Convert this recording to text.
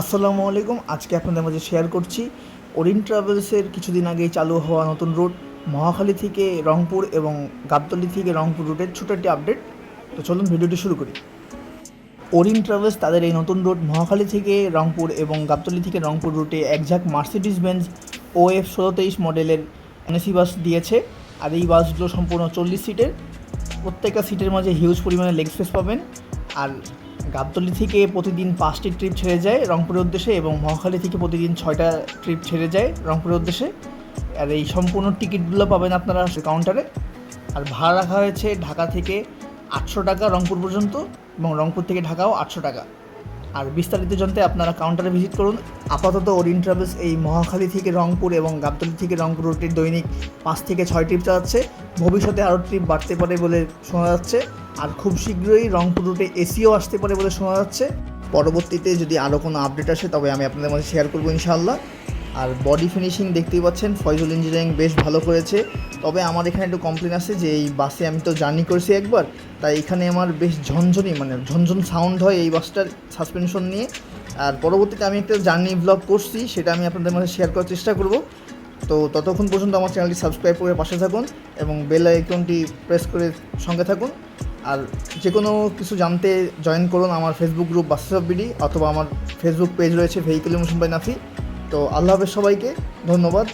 আসসালামু আলাইকুম। আজকে আপনাদের মাঝে শেয়ার করছি। ওরিন ট্রাভেলসের কিছুদিন আগেই চালু হওয়া নতুন রুট মহাখালী থেকে রংপুর এবং গাবতলি থেকে রংপুর রুটের ছোটো একটি আপডেট তো চলুন ভিডিওটি শুরু করি। ওরিন ট্রাভেলস তাদের এই নতুন রুট মহাখালী থেকে রংপুর এবং গাবতলি থেকে রংপুর রুটে একঝাক মার্সিডিস বেঞ্জ ও এফ ষোলো তেইশ মডেলের এনএসি বাস দিয়েছে। আর এই বাসগুলো সম্পূর্ণ চল্লিশ সিটের প্রত্যেকটা সিটের মাঝে হিউজ পরিমাণে লেগ স্পেস পাবেন। আর গাবতলী থেকে প্রতিদিন পাঁচটি ট্রিপ ছেড়ে যায় রংপুরের উদ্দেশ্যে এবং মহাখালী থেকে প্রতিদিন ছয়টা ট্রিপ ছেড়ে যায় রংপুরের উদ্দেশ্যে। আর এই সম্পূর্ণ টিকিটগুলো পাবেন আপনারা কাউন্টারে। আর ভাড়া রাখা হয়েছে ঢাকা থেকে আটশো টাকা রংপুর পর্যন্ত এবং রংপুর থেকে ঢাকাও আটশো টাকা। আর বিস্তারিত জানতে আপনারা কাউন্টারে ভিজিট করুন। আপাতত ওরিন ট্রাভেলস এই মহাখালী থেকে রংপুর এবং গাবতলী থেকে রংপুর রুটের দৈনিক পাঁচ থেকে ছয় ট্রিপ চালাচ্ছে। ভবিষ্যতে আরও ট্রিপ বাড়তে পারে বলে শোনা যাচ্ছে। আর খুব শীঘ্রই রংপুর রুটে এসিও আসতে পারে বলে শোনা যাচ্ছে। পরবর্তীতে যদি আরও কোনো আপডেট আসে, তবে আমি আপনাদের মধ্যে শেয়ার করব ইনশাআল্লাহ। আর বডি ফিনিশিং দেখতেই পাচ্ছেন, ফয়জুল ইঞ্জিনিয়ারিং বেশ ভালো করেছে। তবে আমার এখানে একটু কমপ্লেন আছে যে এই বাসে আমি তো জার্নি করেছি একবার, তাই এখানে আমার বেশ ঝনঝনি মানে ঝনঝন সাউন্ড হয় এই বাসটার সাসপেনশন নিয়ে। আর পরবর্তীতে আমি একটা জার্নি ব্লগ করছি, সেটা আমি আপনাদের মধ্যে শেয়ার করার চেষ্টা করব। তো ততক্ষণ পর্যন্ত আমার চ্যানেলটি সাবস্ক্রাইব করে পাশে থাকুন এবং বেল আইকনটি প্রেস করে সঙ্গে থাকুন। আর যে কোনো কিছু জানতে জয়েন করুন আমার ফেসবুক গ্রুপ বাস্তব বিডি অথবা আমার ফেসবুক পেজ রয়েছে ভেহিকেল ইমোশন বাই নাফি তো আল্লাহ হাফেজ সবাইকে ধন্যবাদ।